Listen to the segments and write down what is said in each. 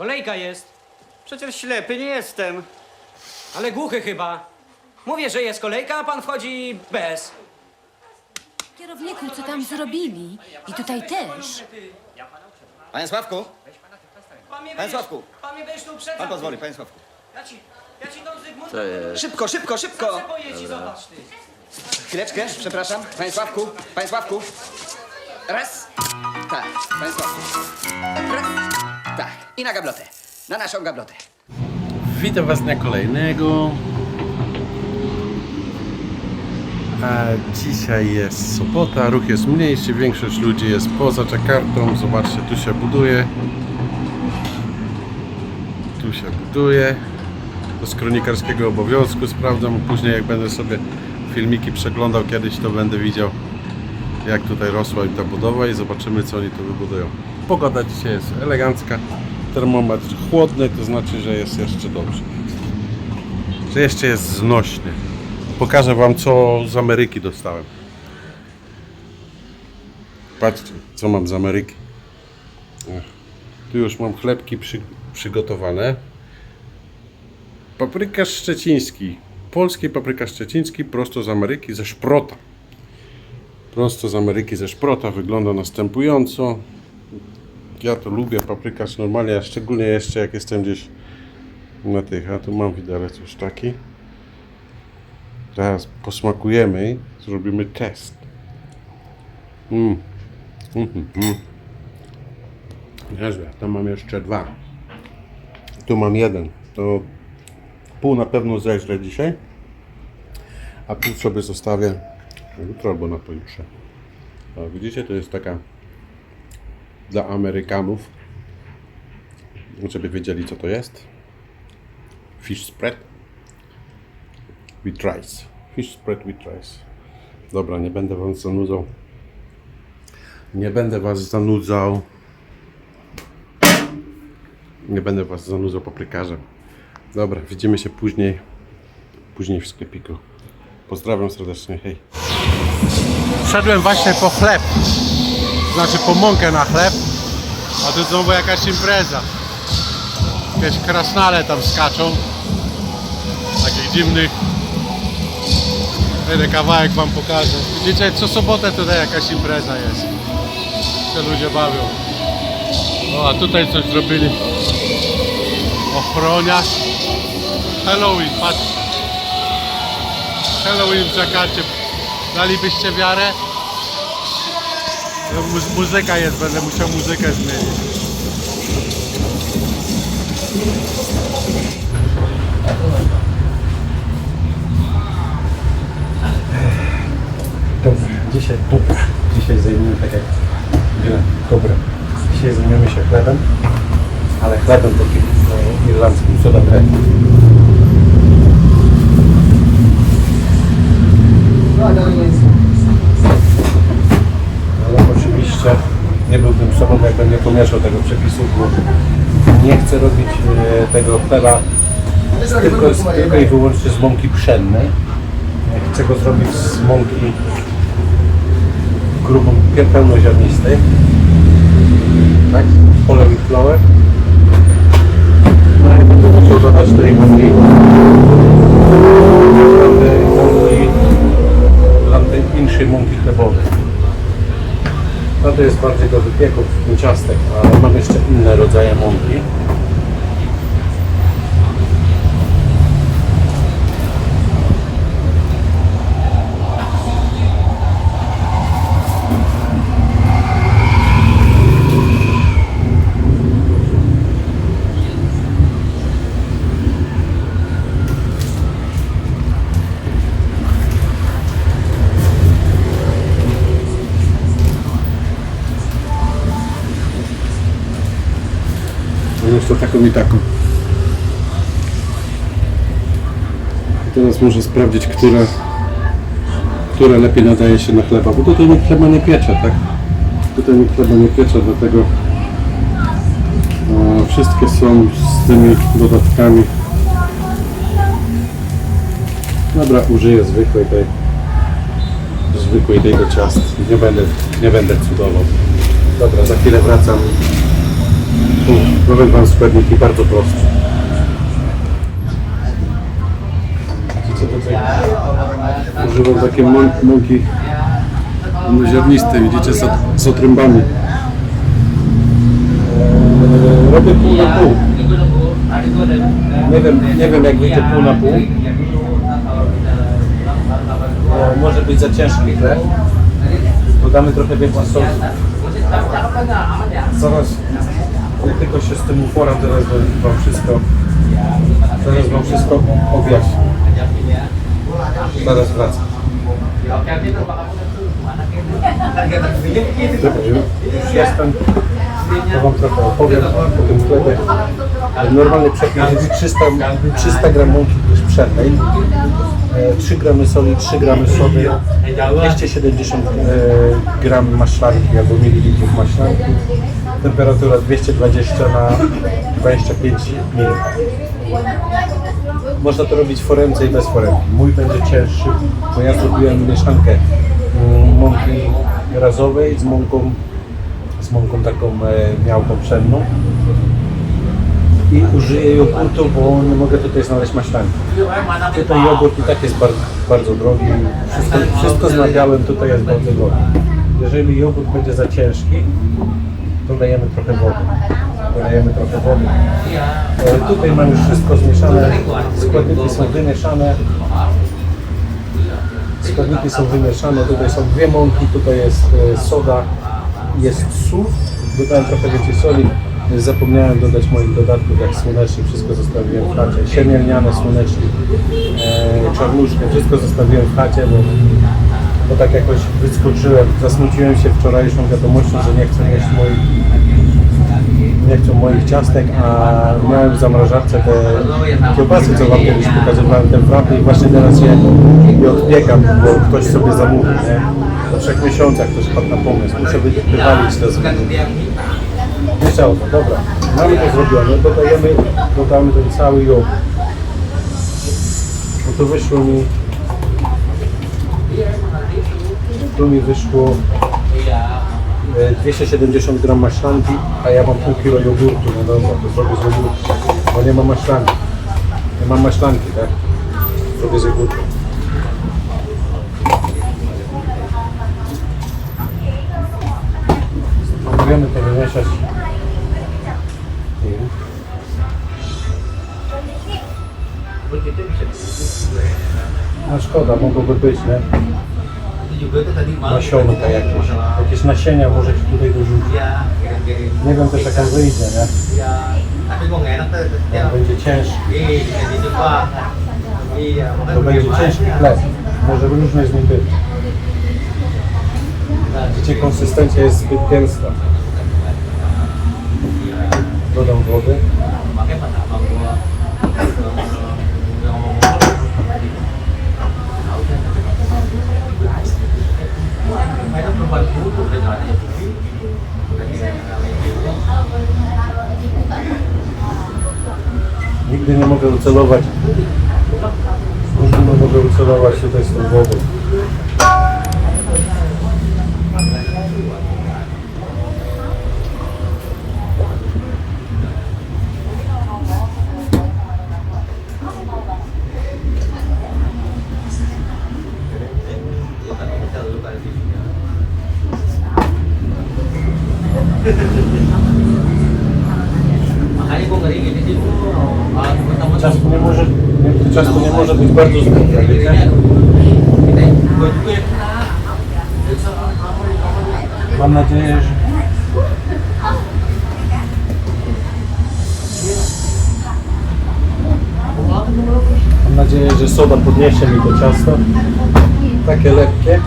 Kolejka jest. Przecież ślepy nie jestem. Ale głuchy chyba. Mówię, że jest kolejka, a pan wchodzi bez. Kierowniku, co tam zrobili? I tutaj też. Panie Sławku, Pan mnie Panie Sławku. Pan mnie będziesz tu uprzedzał. pan pozwoli, panie Sławku. Ja ci, ja ci dam Zygmunt. To jest- Szybko, szybko, szybko! Zobacz ty. Chwileczkę, przepraszam. Panie Sławku, panie Sławku. Raz. Tak, panie Sławku. Raz. I na gablotę. Na naszą gablotę. Witam Was dnia kolejnego. A dzisiaj jest sobota, ruch jest mniejszy, większość ludzi jest poza Jakartą. Zobaczcie, tu się buduje. Tu się buduje. To z kronikarskiego obowiązku sprawdzam. Później jak będę sobie filmiki przeglądał kiedyś, to będę widział jak tutaj rosła im ta budowa i zobaczymy co oni tu wybudują. Pogoda dzisiaj jest elegancka, termometr chłodny, to znaczy, że jest jeszcze dobrze. Że jeszcze jest znośny. Pokażę Wam co z Ameryki dostałem. Patrzcie, co mam z Ameryki. Tu już mam chlebki przy, przygotowane. Paprykarz szczeciński. Polski paprykarz szczeciński prosto z Ameryki, ze szprota prosto z Ameryki ze szprota. Wygląda następująco. Ja to lubię paprykarz normalnie, a szczególnie jeszcze jak jestem gdzieś na tych. A tu mam widelec już taki. Teraz posmakujemy zrobimy test. Mm. Mm, mm, mm. Niezłe. Tam mam jeszcze dwa. Tu mam jeden. To pół na pewno zeżrę dzisiaj. A pół sobie zostawię jutro albo na pojutrze. Widzicie, to jest taka dla Amerykanów, żeby wiedzieli co to jest. Fish spread with rice. Fish spread with rice. Dobra, nie będę was zanudzał. Nie będę was zanudzał. Nie będę was zanudzał paprykarzem. Dobra, widzimy się później. Później w sklepiku. Pozdrawiam serdecznie, hej. Szedłem właśnie po chleb. Znaczy po mąkę na chleb. A tu znowu jakaś impreza. Jakieś krasnale tam skaczą. Takich dziwnych. Jeden kawałek wam pokażę. Widzicie, co sobotę tutaj jakaś impreza jest. Się ludzie bawią. O, a tutaj coś zrobili. Ochroniarz. Halloween, patrz. Halloween w. Dalibyście wiarę? No, mu- muzyka jest, będę musiał muzykę zmienić. Dobra, dzisiaj, dobra, dzisiaj zajmiemy tak jak dobra, dzisiaj zajmiemy się chlebem, ale chlebem takim no, irlandzkim, soda bread. Ale oczywiście nie byłbym sobą, jakbym nie pomieszał tego przepisu, bo nie chcę robić e, tego chleba tylko, tylko i wyłącznie z mąki pszennej. Chcę go zrobić z mąki grubą, pełnoziarnistej. Jeszcze taką i taką. Teraz muszę sprawdzić, które, które lepiej nadaje się na chleba, bo tutaj nikt chleba nie piecze, tak? Tutaj nikt chleba nie piecze, dlatego e, wszystkie są z tymi dodatkami. Dobra, użyję zwykłej tej zwykłej tej ciast. Nie będę, nie będę cudował. Dobra, za chwilę wracam Powiem Wam składniki bardzo proste. Używam takie mą- mąki ziarniste, widzicie, z, z otrębami. Robię pół na pół. Nie wiem, nie wiem jak wyjdzie pół na pół. Eee, Może być za ciężki chleb. Dodamy trochę więcej sosu. Zaraz, jak tylko się z tym uporam, zaraz Wam wszystko, zaraz Wam wszystko objaśnię. Zaraz wracam. Już jestem. To Wam trochę opowiem o tym chlebie. Normalny przepis jest 300, 300 gram mąki pszennej, e, 3 gramy soli, 3 gramy sody, 270 e, gram maślanki albo mililitrów maślanki, temperatura 220 na 25 minut. Można to robić w foremce i bez foremki. Mój będzie cięższy, bo ja zrobiłem mieszankę mm, mąki razowej z mąką, z mąką taką e, miałką pszenną i użyję jogurtu, bo nie mogę tutaj znaleźć maślanki. Tutaj jogurt i tak jest bardzo, bardzo drogi. Wszystko, wszystko z nabiałem tutaj jest bardzo drogie. Jeżeli jogurt będzie za ciężki, to dajemy trochę wody. Dodajemy trochę wody. E, Tutaj mam już wszystko zmieszane. Składniki są wymieszane. Składniki są wymieszane. Tutaj są dwie mąki, tutaj jest e, soda, jest sól. Dodałem trochę więcej soli. Zapomniałem dodać moich dodatków, jak słonecznik, wszystko zostawiłem w chacie. Siemielniane słonecznik, e, czarnuszkę, wszystko zostawiłem w chacie, bo, bo tak jakoś wyskoczyłem. Zasmuciłem się wczorajszą wiadomością, że nie chcę jeść moich nie chcą moich ciastek, a miałem w zamrażarce te kiełbasy, co Wam kiedyś pokazywałem, te fraty i właśnie teraz je, je odbiegam, bo ktoś sobie zamówił, nie? Po trzech miesiącach ktoś padł na pomysł, muszę wy- wywalić to z Nie chciało to, dobra. Mamy to zrobione, dodajemy, dodamy ten cały jogurt. No to wyszło mi, tu mi wyszło e, 270 gram maślanki, a ja mam pół kilo jogurtu, no dobra, to zrobię z jogurtu, bo nie mam maślanki. Nie mam maślanki, tak? Zrobię z jogurtu. Spróbujemy to wymieszać. No szkoda, mogłoby być, nie? Nasionka jakieś, jakieś nasienia możecie tutaj dorzucić. Nie wiem też jak on wyjdzie, nie? On będzie ciężki. To będzie ciężki chleb. Może różnie z nim być. Widzicie, konsystencja jest zbyt gęsta. Dodam wody. Nigdy nie mogę ucelować. Nigdy nie mogę ucelować tutaj z tą wodą. Ciasto nie może, ciasto nie może być bardzo wiecie? Mam nadzieję, że... Mam nadzieję, że soda podniesie mi to ciasto. Takie lekkie.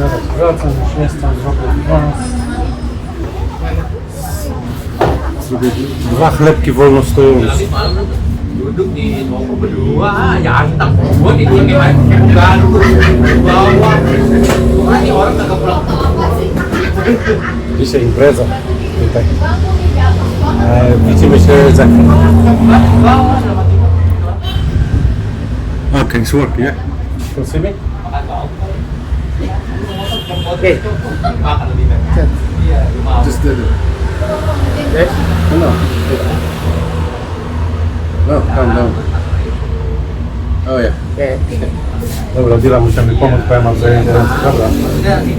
Zaraz wracam, już jestem, zrobię dwa. Zrobię dwa chlebki wolno stojące. duduk di toko berdua ya kita berdua di sini main bukan bawa ini orang kagak pulang Dzisiaj impreza tutaj. E, widzimy się za chwilę. Okay, it's working, yeah? Can you see me? Just did it. No, no. No, calm down. Oh yeah. Dobra, Dila, musimy pomóc, bo ja mam zajęte ręce. Dobra,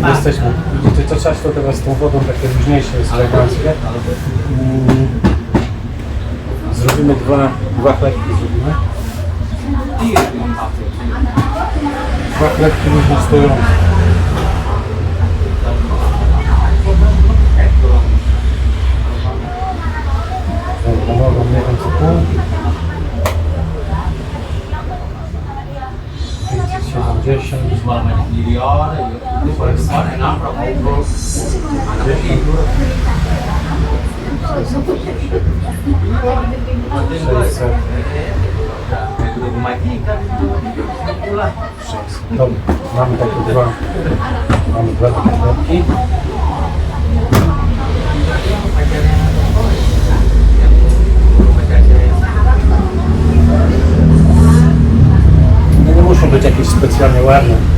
jesteśmy. Widzicie, to ciasto teraz z tą wodą takie luźniejsze jest eleganckie. Mm. Zrobimy dwa, dwa chlebki zrobimy. Dwa chlebki luźno stojące. Mamy takie dwa, mamy dwa takie chlebki. No nie muszą być jakieś specjalnie ładne.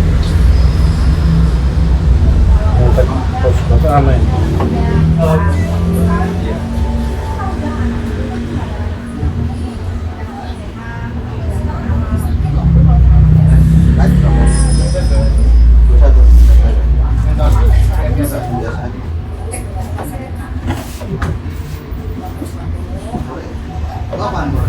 Wszystko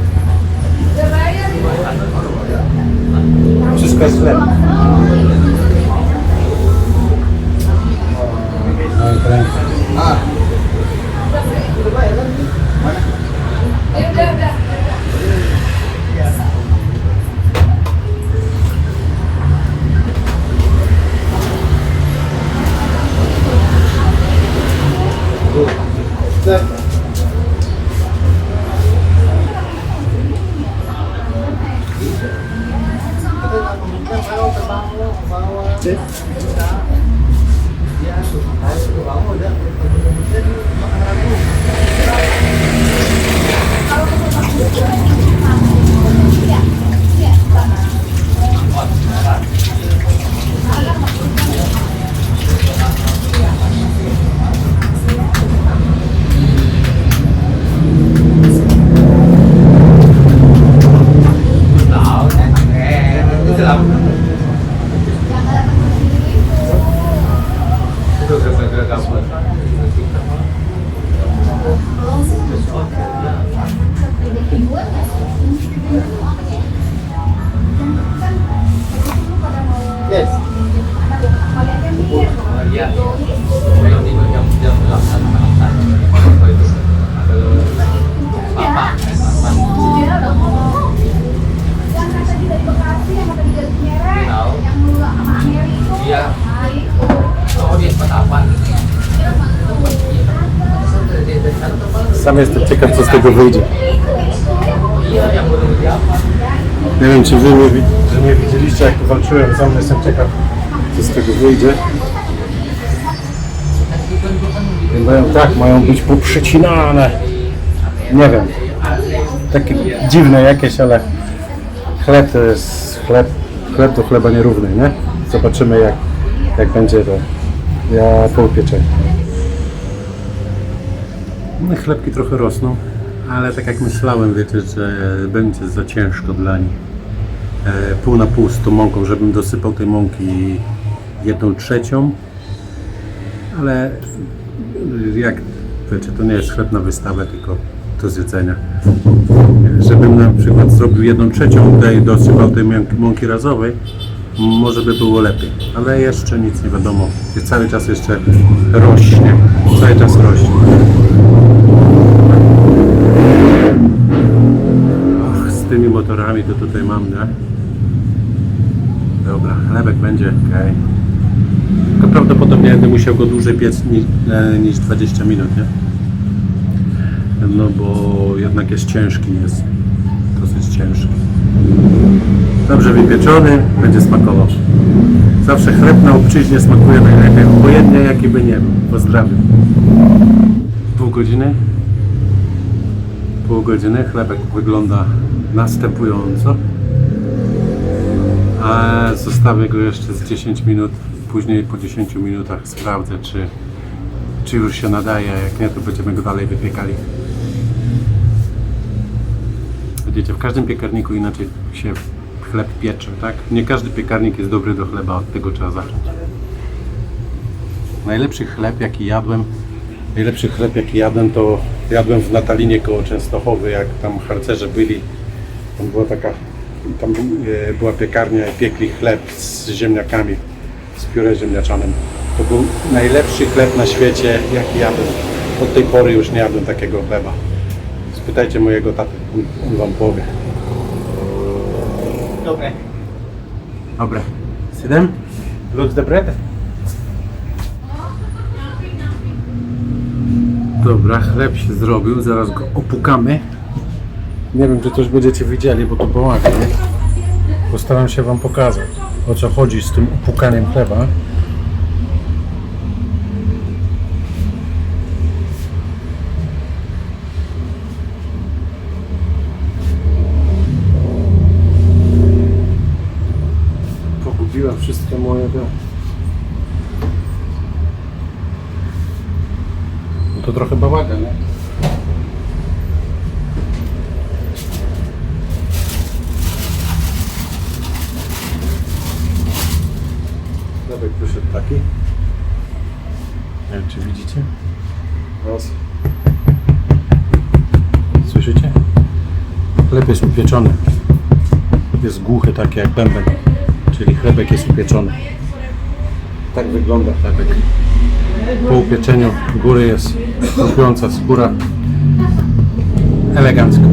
Sam jestem ciekaw, co z tego wyjdzie. Nie wiem, czy wy mnie Że widzieliście, jak tu walczyłem, sam jestem ciekaw, co z tego wyjdzie. Wyglądają tak, mają być poprzecinane. Nie wiem. Takie dziwne jakieś, ale chleb to jest chleb, chleb do chleba nierówny, nie? Zobaczymy jak, jak będzie to. Ja po upieczeniu. No, chlebki trochę rosną, ale tak jak myślałem, wiecie, że będzie za ciężko dla nich. E, pół na pół z tą mąką, żebym dosypał tej mąki jedną trzecią, ale y, jak wiecie, to nie jest chleb na wystawę, tylko do zjedzenia. Żebym na przykład zrobił jedną trzecią tej, dosypał tej mąki razowej, może by było lepiej, ale jeszcze nic nie wiadomo. Cały czas jeszcze rośnie, cały czas rośnie. Motorami to tutaj mam, nie? Dobra, chlebek będzie, okej. Tylko prawdopodobnie będę musiał go dłużej piec niż, e, niż 20 minut, nie? No bo jednak jest ciężki, jest dosyć ciężki. Dobrze wypieczony, będzie smakował. Zawsze chleb na obczyźnie smakuje najlepiej, obojętnie jaki by nie był. Pozdrawiam. Pół godziny pół godziny. Chlebek wygląda następująco. A zostawię go jeszcze z 10 minut. Później po 10 minutach sprawdzę, czy, czy już się nadaje. Jak nie, to będziemy go dalej wypiekali. Wiecie, w każdym piekarniku inaczej się chleb piecze, tak? Nie każdy piekarnik jest dobry do chleba, od tego trzeba zacząć. Najlepszy chleb, jaki jadłem, najlepszy chleb, jaki jadłem, to jadłem w Natalinie koło Częstochowy, jak tam harcerze byli. Tam była taka, tam e, była piekarnia i piekli chleb z ziemniakami, z pióre ziemniaczanym. To był najlepszy chleb na świecie, jaki jadłem. Od tej pory już nie jadłem takiego chleba. Spytajcie mojego taty, on, wam powie. Dobre. Dobra. Siedem? Looks the bread? Dobra, chleb się zrobił, zaraz go opukamy. Nie wiem, czy coś będziecie widzieli, bo to bałagan? Postaram się wam pokazać, o co chodzi z tym opukaniem chleba. Pogubiłem wszystkie moje te... No to trochę bałagan, nie? Chlebek wyszedł taki. Nie wiem, czy widzicie? Raz. Słyszycie? Chleb jest upieczony. Jest głuchy, taki jak bęben. Czyli chlebek jest upieczony. Tak wygląda chlebek. Po upieczeniu góry jest chrupiąca skóra. Elegancko.